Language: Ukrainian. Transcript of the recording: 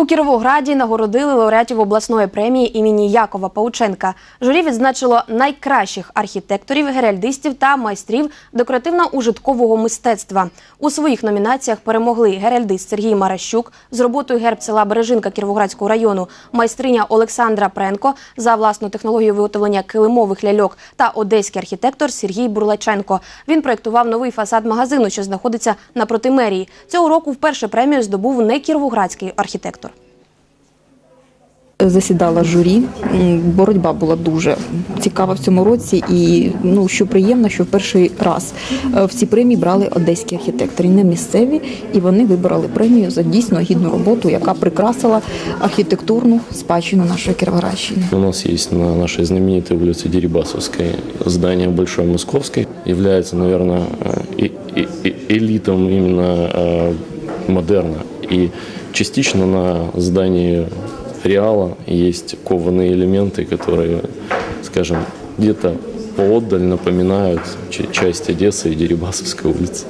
У Кіровограді нагородили лауреатів обласної премії імені Якова Паученка. Журі відзначило найкращих архітекторів, геральдистів та майстрів декоративно-ужиткового мистецтва. У своїх номінаціях перемогли геральдист Сергій Маращук з роботою герб села Бережинка Кіровоградського району, майстриня Олександра Пренко за власну технологію виготовлення килимових ляльок та одеський архітектор Сергій Бурлаченко. Він проєктував новий фасад магазину, що знаходиться напроти мерії. Цього року вперше премію здобув не кіровоградський архітектор засідала журі. М, Боротьба була дуже цікава в цьому році, і ну що приємно, що в перший раз е, в цій премії брали одеські архітектори, не місцеві, і вони вибрали премію за дійсно гідну роботу, яка прикрасила архітектурну спадщину нашої Кіровоградщини. У нас есть на нашей знаменитой улице Дерибасовской здание Большой Московской. Является, наверное, э, и- и- и- элитом именно э, модерна. И частично на здании Реала есть кованые элементы, которые, скажем, где-то поотдаль напоминают ч- часть Одессы и Дерибасовской улицы.